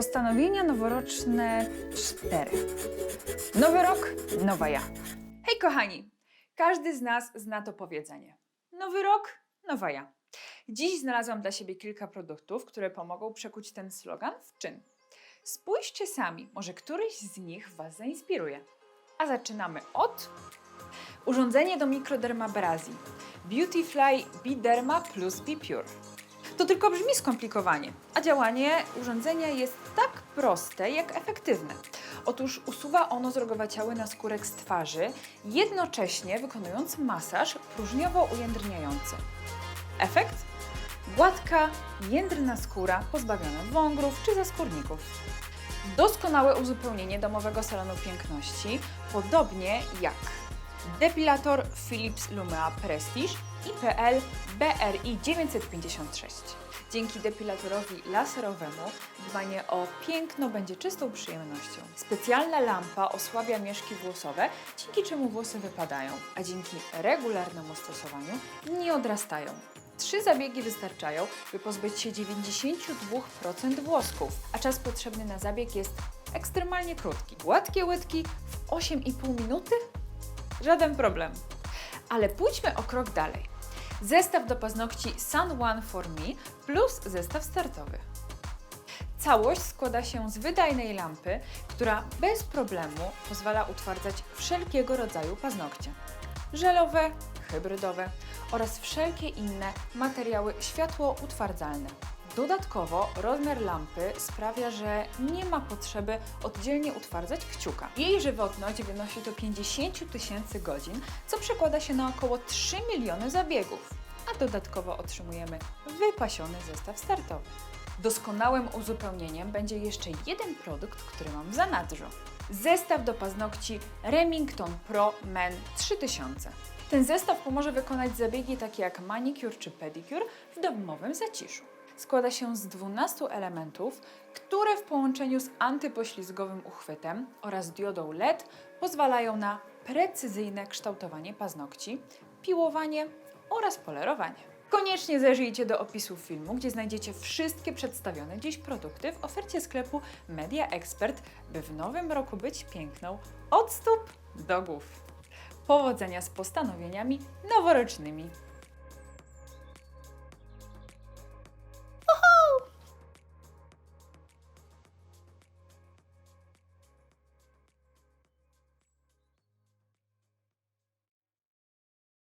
Postanowienia noworoczne 4. Nowy rok, nowa ja. Hej kochani! Każdy z nas zna to powiedzenie. Nowy rok, nowa ja. Dziś znalazłam dla siebie kilka produktów, które pomogą przekuć ten slogan w czyn. Spójrzcie sami, może któryś z nich Was zainspiruje. A zaczynamy od urządzenie do mikrodermabrazy Beautyfly Biderma Plus Be Pure. To tylko brzmi skomplikowanie, a działanie urządzenia jest tak proste, jak efektywne. Otóż usuwa ono zrogowaciały naskórek z twarzy, jednocześnie wykonując masaż próżniowo ujędrniający. Efekt? Gładka, jędrna skóra pozbawiona wągrów czy zaskórników. Doskonałe uzupełnienie domowego salonu piękności, podobnie jak depilator Philips Lumea Prestige IPL BRI 956. Dzięki depilatorowi laserowemu dbanie o piękno będzie czystą przyjemnością. Specjalna lampa osłabia mieszki włosowe, dzięki czemu włosy wypadają, a dzięki regularnemu stosowaniu nie odrastają. Trzy zabiegi wystarczają, by pozbyć się 92% włosków, a czas potrzebny na zabieg jest ekstremalnie krótki. Gładkie łydki w 8,5 minuty? Żaden problem. Ale pójdźmy o krok dalej. Zestaw do paznokci Sun One for Me plus zestaw startowy. Całość składa się z wydajnej lampy, która bez problemu pozwala utwardzać wszelkiego rodzaju paznokcie. Żelowe, hybrydowe oraz wszelkie inne materiały światło-utwardzalne. Dodatkowo rozmiar lampy sprawia, że nie ma potrzeby oddzielnie utwardzać kciuka. Jej żywotność wynosi do 50 tysięcy godzin, co przekłada się na około 3 miliony zabiegów. A dodatkowo otrzymujemy wypasiony zestaw startowy. Doskonałym uzupełnieniem będzie jeszcze jeden produkt, który mam w zanadrzu. Zestaw do paznokci Remington Pro Men 3000. Ten zestaw pomoże wykonać zabiegi takie jak manicure czy pedicure w domowym zaciszu. Składa się z 12 elementów, które w połączeniu z antypoślizgowym uchwytem oraz diodą LED pozwalają na precyzyjne kształtowanie paznokci, piłowanie oraz polerowanie. Koniecznie zajrzyjcie do opisu filmu, gdzie znajdziecie wszystkie przedstawione dziś produkty w ofercie sklepu Media Expert, by w nowym roku być piękną od stóp do głów. Powodzenia z postanowieniami noworocznymi.